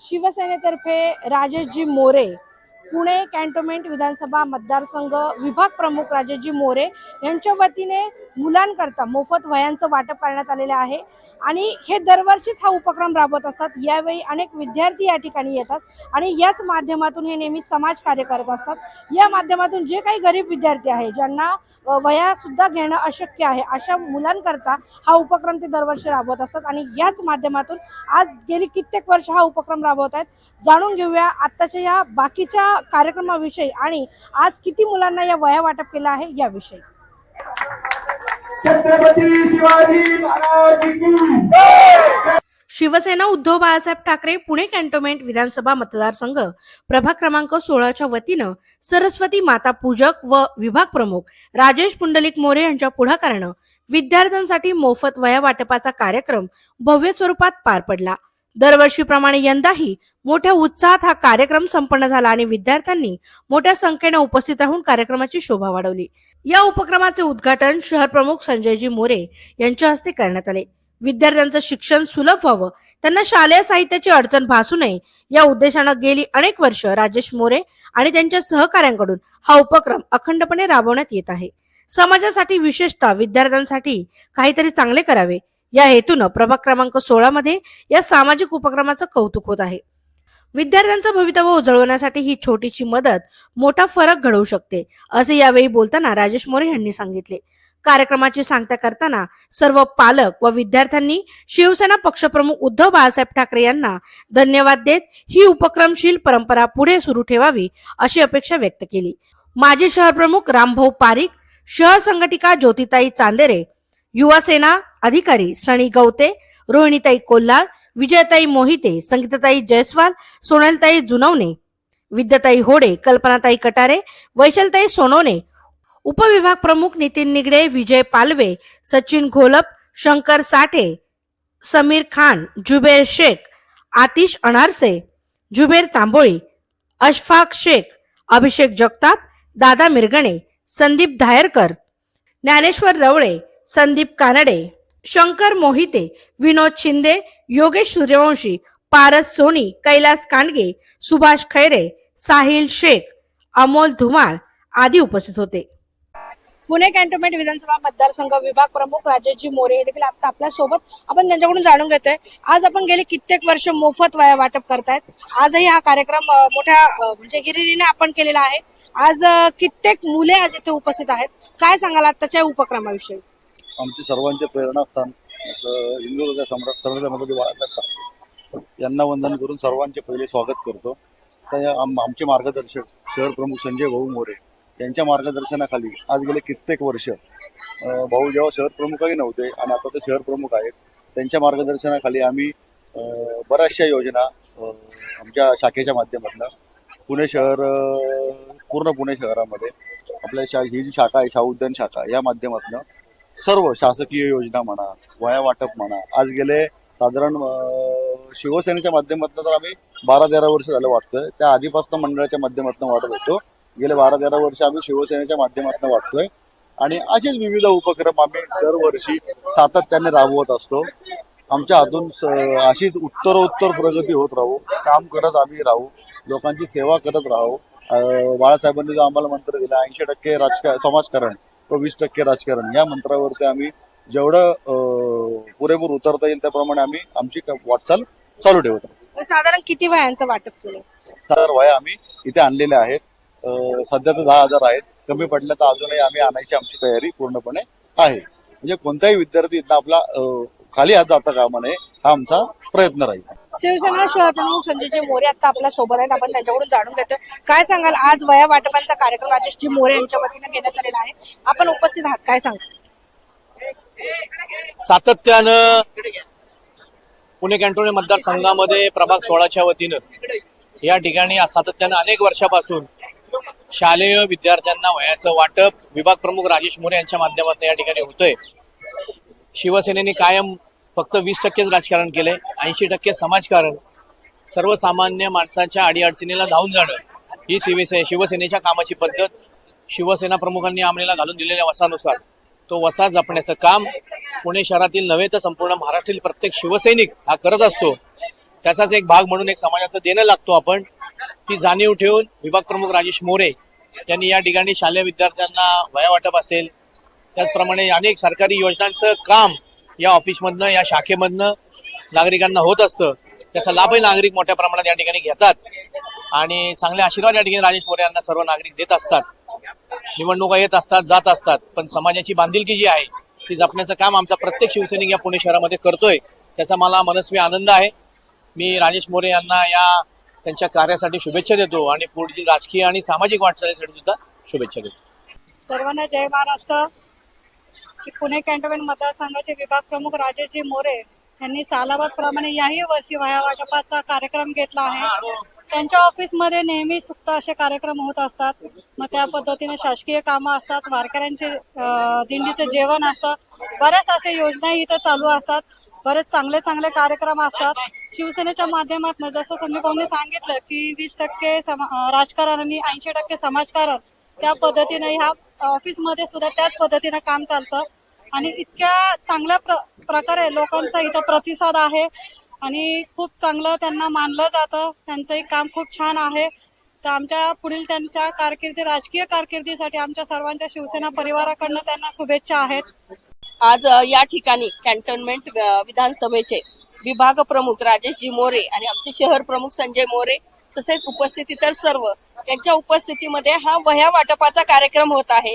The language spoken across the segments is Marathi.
शिवसेनेतर्फे राजेशजी मोरे पुणे कॅन्टोन्मेंट विधानसभा मतदारसंघ विभाग प्रमुख राजेशजी मोरे यांच्या वतीने मुलांकरता मोफत वयांचं वाटप करण्यात आलेलं आहे. आणि हे दरवर्षीच हा उपक्रम राबवत असतात. यावेळी अनेक विद्यार्थी या ठिकाणी येतात आणि याच माध्यमातून हे नेहमी समाज कार्य करत असतात. या माध्यमातून जे काही गरीब विद्यार्थी आहे ज्यांना वयासुद्धा घेणं अशक्य आहे अशा मुलांकरता हा उपक्रम ते दरवर्षी राबवत असतात. आणि याच माध्यमातून आज गेली कित्येक वर्ष हा उपक्रम राबवत आहेत. जाणून घेऊया आत्ताच्या या बाकीच्या कार्यक्रमाविषयी आणि आज किती मुलांना या वया वाटप केलं आहे याविषयी. छत्रपती शिवाजी महाराज शिवसेना उद्धव बाळासाहेब ठाकरे पुणे कॅन्टोन्मेंट विधानसभा मतदारसंघ प्रभाग क्रमांक सोळाच्या वतीनं सरस्वती माता पूजक व विभाग प्रमुख राजेश पुंडलिक मोरे यांच्या पुढाकारानं विद्यार्थ्यांसाठी मोफत वया वाटपाचा कार्यक्रम भव्य स्वरूपात पार पडला. दरवर्षीप्रमाणे यंदाही मोठ्या उत्साहात हा कार्यक्रम संपन्न झाला आणि विद्यार्थ्यांनी मोठ्या संख्येने उपस्थित राहून कार्यक्रमाची शोभा वाढवली. या उपक्रमाचे उद्घाटन शहर प्रमुख संजयजी मोरे यांच्या हस्ते करण्यात आले. विद्यार्थ्यांचं शिक्षण सुलभ व्हावं त्यांना शालेय साहित्याची अडचण भासू नये या उद्देशानं गेली अनेक वर्ष राजेश मोरे आणि त्यांच्या सहकाऱ्यांकडून हा उपक्रम अखंडपणे राबवण्यात येत आहे. समाजासाठी विशेषतः विद्यार्थ्यांसाठी काहीतरी चांगले करावे या हेतूनं प्रभाग क्रमांक सोळा मध्ये या सामाजिक उपक्रमाचं कौतुक होत आहे. विद्यार्थ्यांचं भवितव्य उजळवण्यासाठी ही छोटीशी मदत मोठा फरक घडवू शकते असे यावेळी बोलताना राजेश मोरे यांनी सांगितले. कार्यक्रमाची सांगता करताना सर्व पालक व विद्यार्थ्यांनी शिवसेना पक्षप्रमुख उद्धव बाळासाहेब ठाकरे यांना धन्यवाद देत ही उपक्रमशील परंपरा पुढे सुरू ठेवावी अशी अपेक्षा व्यक्त केली. माजी शहर प्रमुख रामभाऊ पारिक शहर संघटिका ज्योतिताई चांदेरे युवा सेना अधिकारी सणी गवते रोहिणीताई कोल्हाळ विजयताई मोहिते संगीताताई जयस्वाल सोनलताई जुनवणे विद्याताई होडे कल्पनाताई कटारे वैशलताई सोनवणे उपविभाग प्रमुख नितीन निगडे विजय पालवे सचिन घोलप शंकर साठे समीर खान जुबेर शेख आतिश अनारसे जुबेर तांबोळी अशफाक शेख अभिषेक जगताप दादा मिरगणे संदीप धायरकर ज्ञानेश्वर रवळे संदीप कानडे शंकर मोहिते विनोद शिंदे योगेश सूर्यवंशी पारस सोनी कैलास कांडगे सुभाष खैरे साहिल शेख अमोल धुमाळ आदी उपस्थित होते. पुणे कॅन्टोन्मेंट विधानसभा मतदारसंघ विभाग प्रमुख राजेशजी मोरे हे देखील आता आपल्यासोबत आपण त्यांच्याकडून जाणून घेतोय. आज आपण गेले कित्येक वर्ष मोफत वया वाटप करतायत. आजही हा कार्यक्रम मोठ्या म्हणजे हिरिरीने आपण केलेला आहे. आज कित्येक मुले आज इथे उपस्थित आहेत. काय सांगाल आताच्या उपक्रमाविषयी? आमचे सर्वांचे प्रेरणास्थान असं हिंदू हृदय सम्राट सर्वधर्मपती बाळासाहेब ठाकरे यांना वंदन करून सर्वांचे पहिले स्वागत करतो. तर या आम- आमचे मार्गदर्शक शहर प्रमुख संजय भाऊ मोरे यांच्या मार्गदर्शनाखाली आज गेले कित्येक वर्ष. भाऊ जेव्हा शहर प्रमुखही नव्हते आणि आता ते शहर प्रमुख आहेत त्यांच्या मार्गदर्शनाखाली आम्ही बऱ्याचशा योजना आमच्या शाखेच्या माध्यमातून पुणे शहर पूर्ण पुणे शहरामध्ये आपल्या शा ही जी शाखा आहे शाहू उद्यान शाखा या माध्यमातून सर्व शासकीय योजना म्हणा वया वाटप म्हणा आज गेले साधारण शिवसेनेच्या माध्यमातून तर आम्ही बारा तेरा वर्ष झालं वाटतोय. त्या आधीपासून मंडळाच्या माध्यमातून वाटत होतो. गेले बारा तेरा वर्ष आम्ही शिवसेनेच्या माध्यमातून वाटतोय. आणि असेच विविध उपक्रम आम्ही दरवर्षी सातत्याने राबवत असतो. आमच्या हातून अशीच अशीच उत्तरोत्तर प्रगती होत राहू काम करत आम्ही राहू लोकांची सेवा करत राहू. बाळासाहेबांनी जो आम्हाला मंत्र दिला ऐंशी टक्के राजकारण समाजकारण. व वीस टक्के राजकारण. या मंत्रावरती आम्ही जेवढं पुरेपूर उतरता येईल त्याप्रमाणे आम्ही आमची वाटचाल चालू ठेवत साधारण किती वयांचं वाटप केलं? सर वया आम्ही इथे आणलेले आहेत. सध्या तर दहा हजार आहेत. कमी पडल्या तर अजूनही आम्ही आणायची आमची तयारी पूर्णपणे आहे. म्हणजे कोणताही विद्यार्थी इथं आपला खाली हात जाता कामा नये हा आमचा प्रयत्न राहील. शिवसेना शहर प्रमुख संजयजी मोरे आता आपल्यासोबत आहेत. आपण त्यांच्याकडून जाणून घेतोय. काय सांगाल? आज वया वाटपांचा कार्यक्रम राजेशजी मोरे यांच्या वतीने घेण्यात आलेला आहे. आपण उपस्थित आहात. काय सांगाल? सातत्यानं पुणे कॅन्टोन्मेंट मतदारसंघामध्ये प्रभाग सोळाच्या वतीनं या ठिकाणी सातत्यानं अनेक वर्षापासून शालेय विद्यार्थ्यांना वयाचं वाटप विभाग प्रमुख राजेश मोरे यांच्या माध्यमातून या ठिकाणी होतंय. शिवसेनेने कायम फक्त वीस टक्केच राजकारण केलंय ऐंशी टक्के समाजकारण. सर्वसामान्य माणसाच्या अडीअडचणीला धावून जाणं ही शिवसे शिवसेनेच्या कामाची पद्धत. शिवसेना प्रमुखांनी आमलीला घालून दिलेल्या वसानुसार तो वसा जपण्याचं काम पुणे शहरातील नव्हे तर संपूर्ण महाराष्ट्रातील प्रत्येक शिवसैनिक हा करत असतो. त्याचाच एक भाग म्हणून एक समाजाचं देणं लागतो आपण. ती जाणीव ठेवून विभाग प्रमुख राजेश मोरे यांनी या ठिकाणी शालेय विद्यार्थ्यांना वया वाटप असेल. त्याचप्रमाणे अनेक सरकारी योजनांचं काम या ऑफिसमधनं या शाखेमधनं नागरिकांना होत असतं. त्याचा लाभही नागरिक मोठ्या प्रमाणात या ठिकाणी घेतात. आणि चांगले आशीर्वाद या ठिकाणी राजेश मोरे यांना सर्व नागरिक देत असतात. निवडणुका येत असतात जात असतात. पण समाजाची बांधिलकी जी आहे ती जपण्याचं काम आमचा प्रत्येक शिवसैनिक या पुणे शहरामध्ये करतोय. त्याचा मला मनस्वी आनंद आहे. मी राजेश मोरे यांना या त्यांच्या कार्यासाठी शुभेच्छा देतो आणि पुढील राजकीय आणि सामाजिक वाटचालीसाठी सुद्धा शुभेच्छा देतो. सर्वांना जय महाराष्ट्र. की पुणे कॅन्टोन्मेंट मतदारसंघाचे विभाग प्रमुख राजेशजी मोरे यांनी सालाबाद प्रमाणे याही वर्षी वया वाटपाचा कार्यक्रम घेतला आहे. त्यांच्या ऑफिसमध्ये नेहमी सुक्त असे कार्यक्रम होत असतात. मग त्या पद्धतीने शासकीय कामं असतात वारकऱ्यांचे दिंडीचं जेवण असतं. बऱ्याच अशा योजनाही इथं चालू असतात. बरेच चांगले चांगले कार्यक्रम असतात. शिवसेनेच्या माध्यमातून जसं संदीप भाऊंनी सांगितलं की वीस टक्के समा- राजकारण आणि ऐंशी टक्के समाजकारण त्या पद्धतीने ह्या ऑफिसमध्ये सुद्धा त्याच पद्धतीनं काम चालतं. आणि इतक्या चांगल्या प्र प्रकारे लोकांचा इथं प्रतिसाद आहे. आणि खूप चांगलं त्यांना मानलं जातं. त्यांचंही काम खूप छान आहे. तर आमच्या पुढील त्यांच्या कारकिर्दी राजकीय कारकिर्दीसाठी आमच्या सर्वांच्या शिवसेना परिवाराकडनं त्यांना शुभेच्छा आहेत. आज या ठिकाणी कॅन्टोन्मेंट विधानसभेचे विभाग प्रमुख राजेशजी मोरे आणि आमचे शहर प्रमुख संजय मोरे तसेच उपस्थिती तर सर्व. यांच्या उपस्थितीमध्ये हा वह्या वाटपाचा कार्यक्रम होत आहे.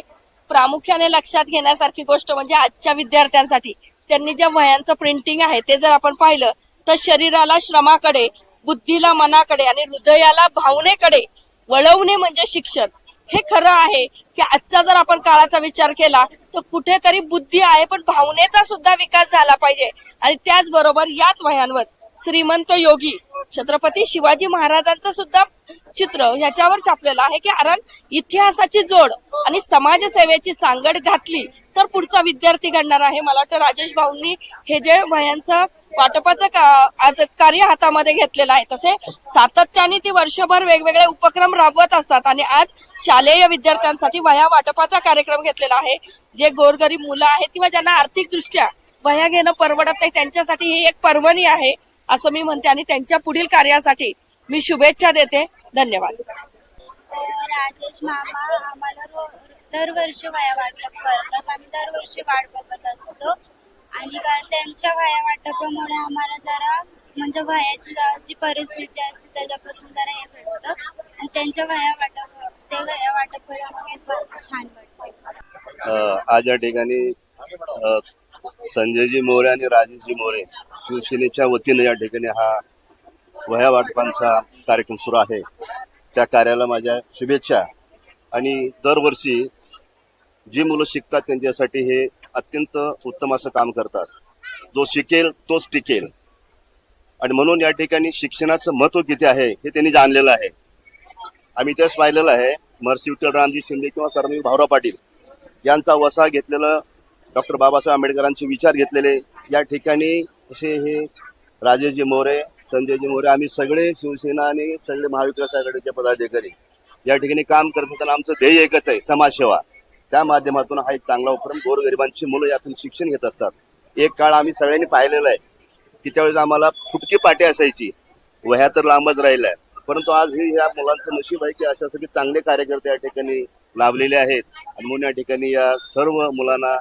प्रामुख्याने लक्षात घेण्यासारखी गोष्ट म्हणजे आजच्या विद्यार्थ्यांसाठी. त्यांनी ज्या वह्यांचं प्रिंटिंग आहे ते जर आपण पाहिलं तर शरीराला श्रमाकडे बुद्धीला मनाकडे आणि हृदयाला भावनेकडे वळवणे म्हणजे शिक्षण. हे खरं आहे की आजचा जर आपण काळाचा विचार केला तर कुठेतरी बुद्धी आहे पण भावनेचा सुद्धा विकास झाला पाहिजे. आणि त्याचबरोबर याच वह्यांवर श्रीमंत योगी छत्रपती शिवाजी महाराजांचं सुद्धा चित्र ह्याच्यावर छापलेलं आहे की कारण इतिहासाची जोड आणि समाजसेवेची सांगड घातली तर पुढचा विद्यार्थी घडणार आहे. मला वाटतं राजेश भाऊंनी हे जे वह्यांचं वाटपाचं का- आज कार्य हातामध्ये घेतलेलं आहे तसे सातत्याने ती वर्षभर वेगवेगळे उपक्रम राबवत असतात आणि आज शालेय विद्यार्थ्यांसाठी वह्या वाटपाचा कार्यक्रम घेतलेला आहे. जे गोरगरीब मुलं आहेत किंवा ज्यांना आर्थिकदृष्ट्या वह्या घेणं परवडत नाही त्यांच्यासाठी ही एक पर्वणी आहे. असं मी म्हणते आणि त्यांच्या पुढील कार्यासाठी मी शुभेच्छा देते. धन्यवाद. राजेश मामा आम्हाला दरवर्षी वया वाटप करतात. आम्ही दरवर्षी वाट बघत असतो. आणि का त्यांच्या वया वाटपामुळे आम्हाला जरा म्हणजे वयाची जा- जी परिस्थिती असते त्याच्यापासून जरा हे भेटतं. आणि त्यांच्या वया वाटप ते वया वाटप छान वाटतं. अ, आज या ठिकाणी संजयजी मोरे आणि राजेशजी मोरे शिवसेनेच्या वतीने या ठिकाणी हा वह्या वाटपांचा कार्यक्रम सुरू आहे. त्या कार्याला माझ्या शुभेच्छा. आणि दरवर्षी जी मुलं शिकतात त्यांच्यासाठी हे अत्यंत उत्तम असं काम करतात. जो शिकेल तोच टिकेल. आणि म्हणून या ठिकाणी शिक्षणाचं महत्त्व किती आहे हे त्यांनी जाणलेलं आहे. आम्ही तेच पाहिलेलं आहे महर्षी विठ्ठल रामजी शिंदे किंवा कर्मवीर भाऊराव पाटील यांचा वसा घेतलेलं डॉक्टर बाबासाहेब आंबेडकरांचे विचार घेतलेले या ठिकाणी असे हे राजेजी मोरे संजयजी मोरे आम्ही सगळे शिवसेना आणि सगळे महाविकास आघाडीचे पदाधिकारी या ठिकाणी काम करत असताना आमचं ध्येय एकच आहे समाजसेवा. त्या माध्यमातून हा एक चांगला उपक्रम गोरगरिबांची मुलं यातून शिक्षण घेत असतात. एक काळ आम्ही सगळ्यांनी पाहिलेला आहे की त्यावेळेस आम्हाला फुटकी पाटी असायची वह्या तर लांबच राहिल्या. परंतु आज हे या मुलांचं नशीब आहे की अशा सगळे चांगले कार्यकर्ते या ठिकाणी लाभलेले आहेत. आणि म्हणून या ठिकाणी या सर्व मुलांना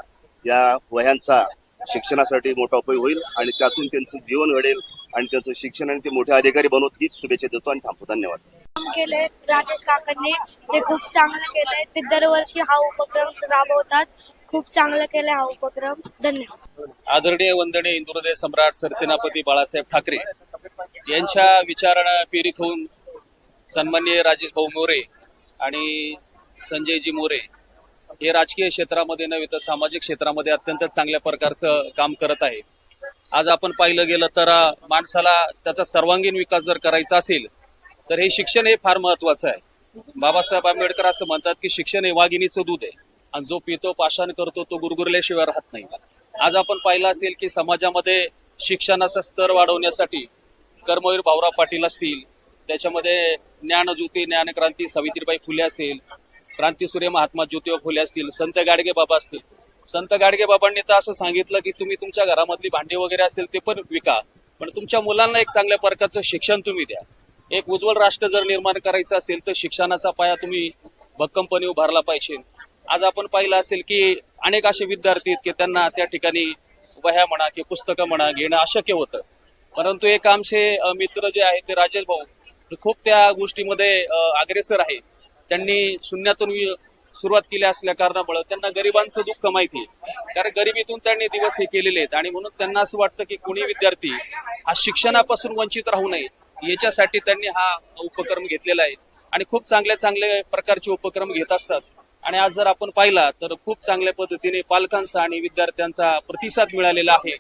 या वह्यांचा शिक्षणासाठी मोठा उपयोग होईल आणि त्यातून त्यांचं जीवन घडेल आणि त्यांचं शिक्षण आणि ते मोठे अधिकारी बनवत हीच शुभेच्छा देतो आणि थांबतो. धन्यवाद. काम केले राजेश काकांनी. ते खूप चांगलं केलंय. ते दरवर्षी हा उपक्रम राबवतात. खूप चांगलं केलंय हा उपक्रम. धन्यवाद. आदरणीय वंदनीय इंदुहृदय सम्राट सरसेनापती बाळासाहेब ठाकरे यांच्या विचारानं प्रेरित होऊन सन्माननीय राजेश भाऊ मोरे आणि संजयजी मोरे हे राजकीय क्षेत्रामध्ये नव्हे तर सामाजिक क्षेत्रामध्ये अत्यंत चांगल्या प्रकारचं काम करत आहे. आज आपण पाहिलं गेलं तर माणसाला त्याचा सर्वांगीण विकास जर करायचा असेल तर हे शिक्षण हे फार महत्वाचं आहे. बाबासाहेब आंबेडकर असं म्हणतात की शिक्षण हे वाघिणीचं दूध आहे. आणि जो पितो पाषाण करतो तो गुरगुरल्याशिवाय राहत नाही. आज आपण पाहिलं असेल की समाजामध्ये शिक्षणाचा स्तर वाढवण्यासाठी कर्मवीर भाऊराव पाटील असतील त्याच्यामध्ये ज्ञानज्योती ज्ञानक्रांती सावित्रीबाई फुले असेल क्रांतीसूर्य महात्मा ज्योतिबा फुले असतील संत गाडगे बाबा असतील. संत गाडगे बाबांनी तर असं सांगितलं की तुम्ही तुमच्या घरामधली भांडी वगैरे असेल ते पण विका. पण तुमच्या मुलांना एक चांगल्या प्रकारचं शिक्षण तुम्ही द्या. एक उज्ज्वल राष्ट्र जर निर्माण करायचं असेल तर शिक्षणाचा पाया तुम्ही भक्कमपणे उभारला पाहिजे. आज आपण पाहिलं असेल की अनेक असे विद्यार्थी आहेत की त्यांना त्या ठिकाणी वह्या म्हणा की पुस्तकं म्हणा घेणं अशक्य होतं. परंतु एक आमचे मित्र जे आहेत ते राजेश भाऊ खूप त्या गोष्टीमध्ये अग्रेसर आहे त्यांनी शून्यातून सुरुवात केली असल्या कारणामुळे त्यांना गरिबांचं दुःख माहिती आहे कारण गरिबीतून त्यांनी दिवस हे केलेले आहेत आणि म्हणून त्यांना असं वाटतं की कोणी विद्यार्थी हा शिक्षणापासून वंचित राहू नये याच्यासाठी त्यांनी हा उपक्रम घेतलेला आहे. आणि खूप चांगल्या चांगल्या प्रकारचे उपक्रम घेत असतात. आणि आज जर आपण पाहिला तर खूप चांगल्या पद्धतीने पालकांचा आणि विद्यार्थ्यांचा प्रतिसाद मिळालेला आहे.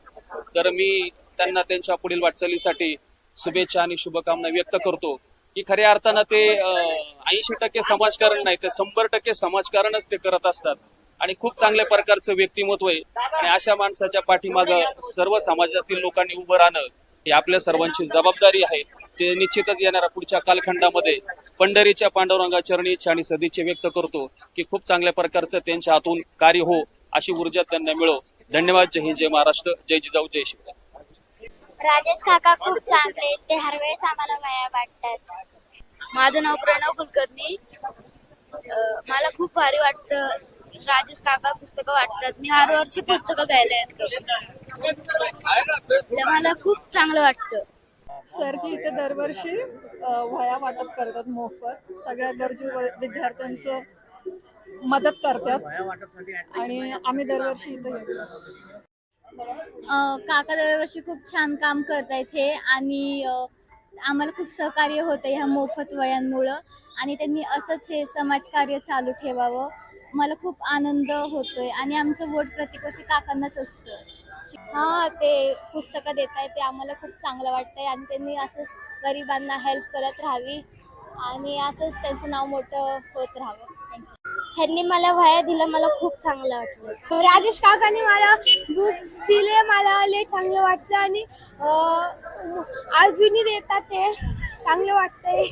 तर मी त्यांना त्यांच्या पुढील वाटचालीसाठी शुभेच्छा आणि शुभकामना व्यक्त करतो. की खऱ्या अर्थानं ते ऐंशी टक्के समाजकारण नाही तर शंभर टक्के समाजकारणच ते करत असतात. आणि खूप चांगल्या प्रकारचं व्यक्तिमत्व आहे. आणि अशा माणसाच्या पाठीमागं सर्व समाजातील लोकांनी उभं राहणं ही आपल्या सर्वांची जबाबदारी आहे. ते निश्चितच येणाऱ्या पुढच्या कालखंडामध्ये पंढरीच्या पांडुरंगा चरणी इच्छा आणि सदिच्छा व्यक्त करतो की खूप चांगल्या प्रकारचं त्यांच्या हातून कार्य हो अशी ऊर्जा त्यांना मिळो. धन्यवाद. जय हिंद जय महाराष्ट्र. जय जिजाऊ जय शिवराय. राजेश काका खूप चांगले ते हर वेळेस आम्हाला वया वाटतात. माझं नाव प्रणव कुलकर्णी. अं, मला खूप भारी वाटतं. राजेश काका पुस्तकं वाटतात. मी हर वर्षी पुस्तकं घ्यायला येतो. मला खूप चांगलं वाटतं. सरजी इथे दरवर्षी अ, वह्या वाटप करतात मोफत. सगळ्या गरजू व- विद्यार्थ्यांचं मदत करतात. आणि आम्ही दरवर्षी इथे येतो. काका दरवर्षी खूप छान काम करतायत हे आणि आम्हाला खूप सहकार्य होतं ह्या मोफत वयांमुळं आणि त्यांनी असंच हे समाजकार्य चालू ठेवावं. मला खूप आनंद होतोय आणि आमचं वोट प्रत्येक वर्षी काकांनाच असतं. हा ते पुस्तकं देत आहे ते आम्हाला खूप चांगलं वाटतंय आणि त्यांनी असंच गरिबांना हेल्प करत राहावी आणि असंच त्यांचं नाव मोठं होत राहावं. ह्यांनी मला वह्या दिलं मला खूप चांगलं वाटलं. राजेश काकांनी मला बुक्स दिले मला लय चांगलं वाटलं आणि अजूनही देतात ते चांगलं वाटतंय.